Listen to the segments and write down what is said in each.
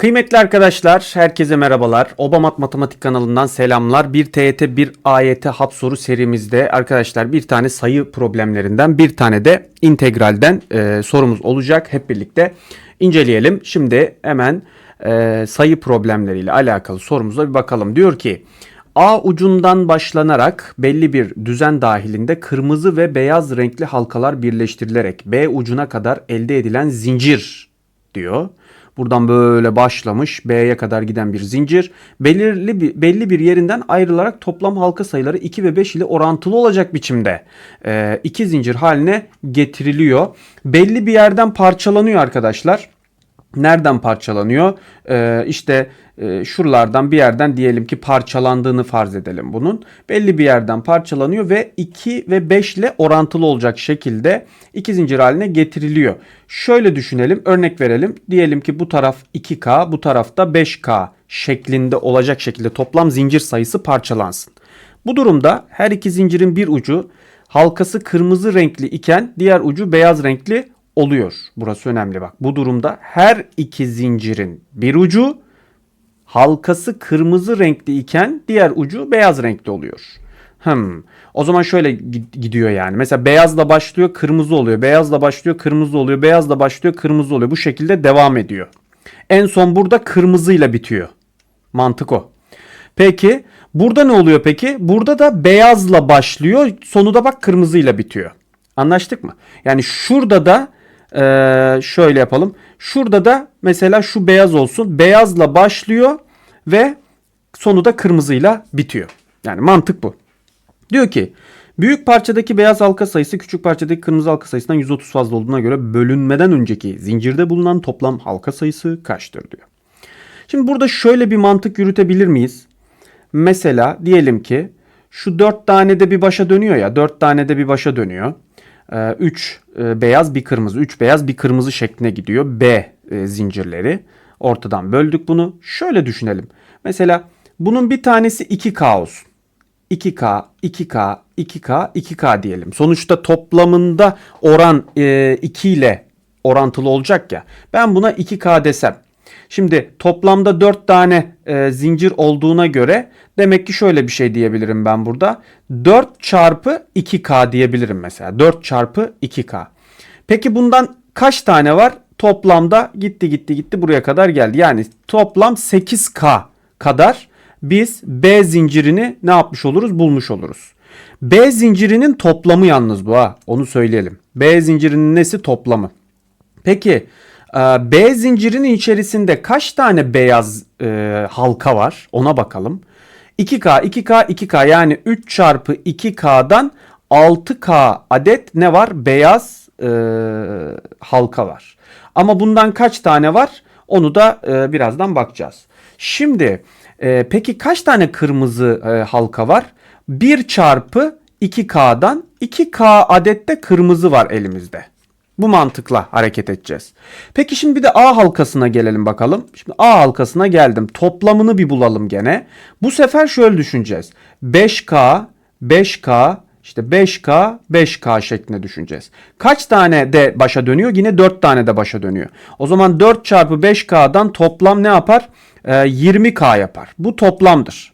Kıymetli arkadaşlar, herkese merhabalar. Obamat Matematik kanalından selamlar. Bir TYT, bir AYT hap soru serimizde arkadaşlar bir tane sayı problemlerinden, bir tane de integralden e, sorumuz olacak. Hep birlikte inceleyelim. Şimdi hemen e, sayı problemleriyle alakalı sorumuza bir bakalım. Diyor ki A ucundan başlanarak belli bir düzen dahilinde kırmızı ve beyaz renkli halkalar birleştirilerek B ucuna kadar elde edilen zincir diyor. Buradan böyle başlamış B'ye kadar giden bir zincir. Belirli bir, belli bir yerinden ayrılarak toplam halka sayıları 2 ve 5 ile orantılı olacak biçimde e, iki zincir haline getiriliyor. Belli bir yerden parçalanıyor arkadaşlar. Nereden parçalanıyor? Ee, işte e, şuralardan bir yerden diyelim ki parçalandığını farz edelim bunun. Belli bir yerden parçalanıyor ve 2 ve 5 ile orantılı olacak şekilde iki zincir haline getiriliyor. Şöyle düşünelim, örnek verelim. Diyelim ki bu taraf 2K, bu tarafta 5K şeklinde olacak şekilde toplam zincir sayısı parçalansın. Bu durumda her iki zincirin bir ucu halkası kırmızı renkli iken diğer ucu beyaz renkli oluyor. Burası önemli bak. Bu durumda her iki zincirin bir ucu halkası kırmızı renkli iken diğer ucu beyaz renkli oluyor. Hmm. O zaman şöyle gidiyor yani. Mesela beyazla başlıyor, kırmızı oluyor. Beyazla başlıyor, kırmızı oluyor. Beyazla başlıyor, kırmızı oluyor. Bu şekilde devam ediyor. En son burada kırmızıyla bitiyor. Mantık o. Peki burada ne oluyor peki? Burada da beyazla başlıyor. Sonu da bak kırmızıyla bitiyor. Anlaştık mı? Yani şurada da ee, şöyle yapalım. Şurada da mesela şu beyaz olsun. Beyazla başlıyor ve sonu da kırmızıyla bitiyor. Yani mantık bu. Diyor ki büyük parçadaki beyaz halka sayısı küçük parçadaki kırmızı halka sayısından 130 fazla olduğuna göre bölünmeden önceki zincirde bulunan toplam halka sayısı kaçtır diyor. Şimdi burada şöyle bir mantık yürütebilir miyiz? Mesela diyelim ki şu 4 tane de bir başa dönüyor ya 4 tane de bir başa dönüyor. 3 e, beyaz bir kırmızı 3 beyaz bir kırmızı şekline gidiyor B e, zincirleri. Ortadan böldük bunu. Şöyle düşünelim. Mesela bunun bir tanesi 2K olsun. 2K, 2K, 2K, 2K diyelim. Sonuçta toplamında oran e, 2 ile orantılı olacak ya. Ben buna 2K desem. Şimdi toplamda 4 tane e, zincir olduğuna göre demek ki şöyle bir şey diyebilirim ben burada. 4 çarpı 2K diyebilirim mesela. 4 çarpı 2K. Peki bundan kaç tane var? Toplamda gitti gitti gitti buraya kadar geldi. Yani toplam 8K kadar biz B zincirini ne yapmış oluruz? Bulmuş oluruz. B zincirinin toplamı yalnız bu ha. Onu söyleyelim. B zincirinin nesi toplamı? Peki B zincirinin içerisinde kaç tane beyaz e, halka var? Ona bakalım. 2K, 2K, 2K yani 3 çarpı 2K'dan 6K adet ne var? Beyaz e, halka var. Ama bundan kaç tane var? Onu da e, birazdan bakacağız. Şimdi e, peki kaç tane kırmızı e, halka var? 1 çarpı 2K'dan 2K adette kırmızı var elimizde. Bu mantıkla hareket edeceğiz. Peki şimdi bir de A halkasına gelelim bakalım. Şimdi A halkasına geldim. Toplamını bir bulalım gene. Bu sefer şöyle düşüneceğiz. 5K, 5K, işte 5K, 5K şeklinde düşüneceğiz. Kaç tane de başa dönüyor? Yine 4 tane de başa dönüyor. O zaman 4 çarpı 5K'dan toplam ne yapar? Ee, 20K yapar. Bu toplamdır.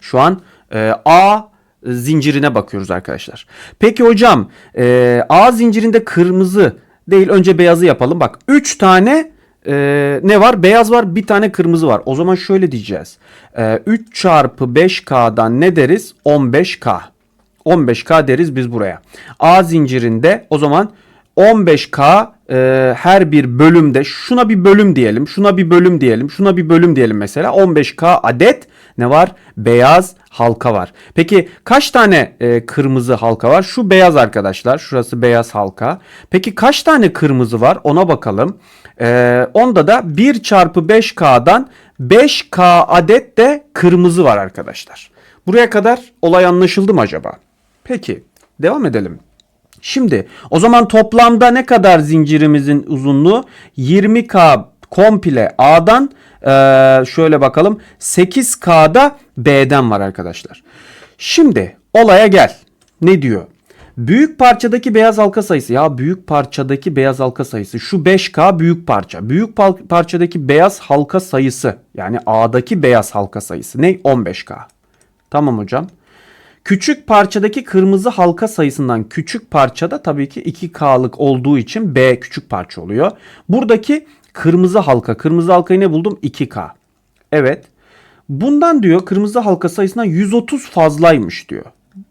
Şu an e, A zincirine bakıyoruz arkadaşlar. Peki hocam e, A zincirinde kırmızı değil önce beyazı yapalım. Bak 3 tane e, ne var? Beyaz var bir tane kırmızı var. O zaman şöyle diyeceğiz. E, 3 çarpı 5K'dan ne deriz? 15K. 15K deriz biz buraya. A zincirinde o zaman 15K e, her bir bölümde şuna bir bölüm diyelim, şuna bir bölüm diyelim, şuna bir bölüm diyelim mesela 15K adet ne var? Beyaz halka var. Peki kaç tane e, kırmızı halka var? Şu beyaz arkadaşlar. Şurası beyaz halka. Peki kaç tane kırmızı var? Ona bakalım. E, onda da 1 çarpı 5K'dan 5K adet de kırmızı var arkadaşlar. Buraya kadar olay anlaşıldı mı acaba? Peki devam edelim. Şimdi o zaman toplamda ne kadar zincirimizin uzunluğu? 20K komple A'dan ee, şöyle bakalım 8K'da B'den var arkadaşlar. Şimdi olaya gel. Ne diyor? Büyük parçadaki beyaz halka sayısı. Ya büyük parçadaki beyaz halka sayısı. Şu 5K büyük parça. Büyük parçadaki beyaz halka sayısı. Yani A'daki beyaz halka sayısı. Ne? 15K. Tamam hocam. Küçük parçadaki kırmızı halka sayısından küçük parçada tabii ki 2K'lık olduğu için B küçük parça oluyor. Buradaki kırmızı halka. Kırmızı halkayı ne buldum? 2K. Evet. Bundan diyor kırmızı halka sayısından 130 fazlaymış diyor.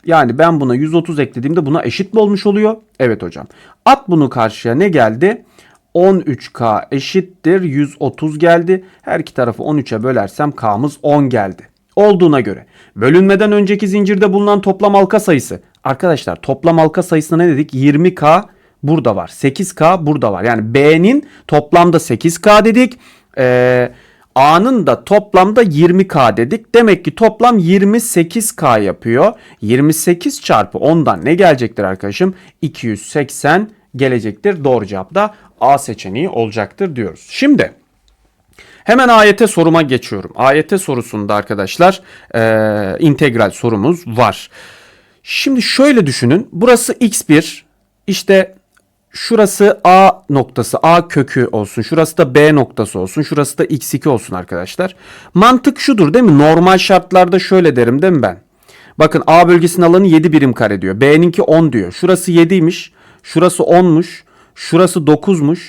Yani ben buna 130 eklediğimde buna eşit mi olmuş oluyor? Evet hocam. At bunu karşıya ne geldi? 13K eşittir 130 geldi. Her iki tarafı 13'e bölersem K'mız 10 geldi. Olduğuna göre bölünmeden önceki zincirde bulunan toplam halka sayısı. Arkadaşlar toplam halka sayısına ne dedik? 20K burada var. 8K burada var. Yani B'nin toplamda 8K dedik. Ee, A'nın da toplamda 20K dedik. Demek ki toplam 28K yapıyor. 28 çarpı 10'dan ne gelecektir arkadaşım? 280 gelecektir. Doğru cevap da A seçeneği olacaktır diyoruz. Şimdi hemen AYT soruma geçiyorum. AYT sorusunda arkadaşlar eee, integral sorumuz var. Şimdi şöyle düşünün. Burası x1 işte şurası A noktası A kökü olsun. Şurası da B noktası olsun. Şurası da x2 olsun arkadaşlar. Mantık şudur değil mi? Normal şartlarda şöyle derim değil mi ben? Bakın A bölgesinin alanı 7 birim kare diyor. B'ninki 10 diyor. Şurası 7'ymiş. Şurası 10'muş. Şurası 9'muş.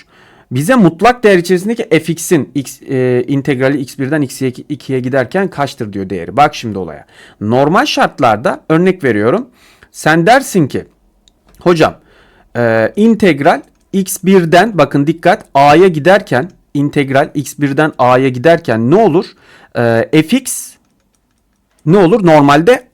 Bize mutlak değer içerisindeki fx'in x, e, integrali x1'den x2'ye giderken kaçtır diyor değeri. Bak şimdi olaya. Normal şartlarda örnek veriyorum. Sen dersin ki hocam e, integral x1'den bakın dikkat a'ya giderken integral x1'den a'ya giderken ne olur? E, fx ne olur? Normalde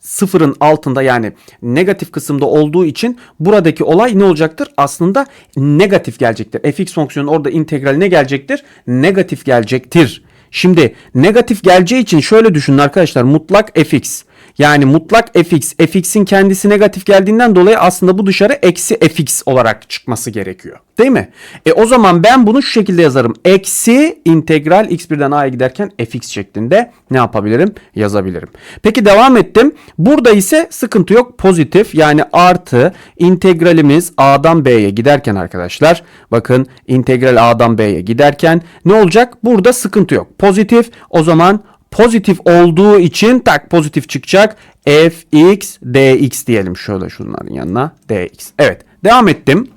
sıfırın altında yani negatif kısımda olduğu için buradaki olay ne olacaktır? Aslında negatif gelecektir. fx fonksiyonu orada integral ne gelecektir? Negatif gelecektir. Şimdi negatif geleceği için şöyle düşünün arkadaşlar mutlak fx. Yani mutlak fx, fx'in kendisi negatif geldiğinden dolayı aslında bu dışarı eksi fx olarak çıkması gerekiyor. Değil mi? E o zaman ben bunu şu şekilde yazarım. Eksi integral x1'den a'ya giderken fx şeklinde ne yapabilirim? Yazabilirim. Peki devam ettim. Burada ise sıkıntı yok. Pozitif yani artı integralimiz a'dan b'ye giderken arkadaşlar bakın integral a'dan b'ye giderken ne olacak? Burada sıkıntı yok. Pozitif o zaman pozitif olduğu için tak pozitif çıkacak. fx dx diyelim şöyle şunların yanına dx. Evet devam ettim.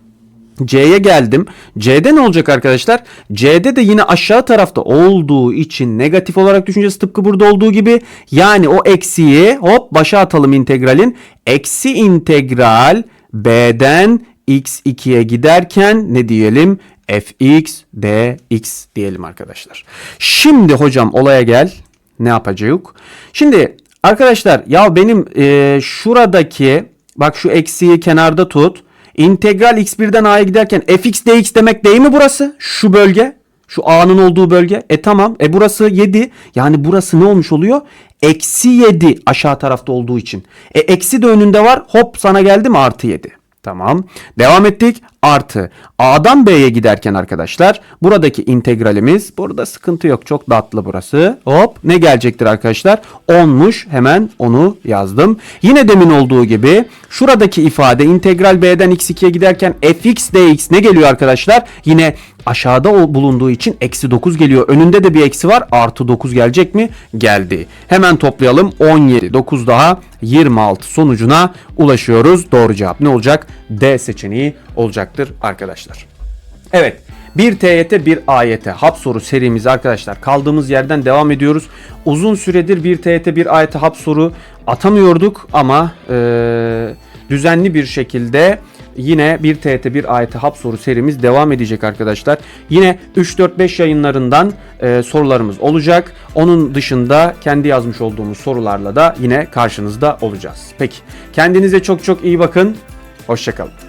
C'ye geldim. C'de ne olacak arkadaşlar? C'de de yine aşağı tarafta olduğu için negatif olarak düşüneceğiz tıpkı burada olduğu gibi. Yani o eksiyi hop başa atalım integralin. Eksi integral B'den x2'ye giderken ne diyelim? fx dx diyelim arkadaşlar. Şimdi hocam olaya gel. Ne yapacağız? Şimdi arkadaşlar ya benim e, şuradaki bak şu eksiği kenarda tut. İntegral x1'den a'ya giderken fx dx demek değil mi burası? Şu bölge. Şu a'nın olduğu bölge. E tamam. E burası 7. Yani burası ne olmuş oluyor? Eksi 7 aşağı tarafta olduğu için. E eksi de önünde var. Hop sana geldi mi? Artı 7. Tamam. Devam ettik. Artı. A'dan B'ye giderken arkadaşlar buradaki integralimiz burada sıkıntı yok. Çok tatlı burası. Hop ne gelecektir arkadaşlar? 10'muş. Hemen onu yazdım. Yine demin olduğu gibi şuradaki ifade integral B'den x2'ye giderken fx dx ne geliyor arkadaşlar? Yine aşağıda bulunduğu için eksi 9 geliyor. Önünde de bir eksi var. Artı 9 gelecek mi? Geldi. Hemen toplayalım. 17. 9 daha 26 sonucuna ulaşıyoruz. Doğru cevap ne olacak? D seçeneği olacaktır arkadaşlar. Evet. Bir TYT bir AYT hap soru serimiz arkadaşlar kaldığımız yerden devam ediyoruz. Uzun süredir bir TYT bir AYT hap soru atamıyorduk ama eee, düzenli bir şekilde yine bir TYT bir AYT hap soru serimiz devam edecek arkadaşlar. Yine 3-4-5 yayınlarından eee, sorularımız olacak. Onun dışında kendi yazmış olduğumuz sorularla da yine karşınızda olacağız. Peki kendinize çok çok iyi bakın. Hoşçakalın.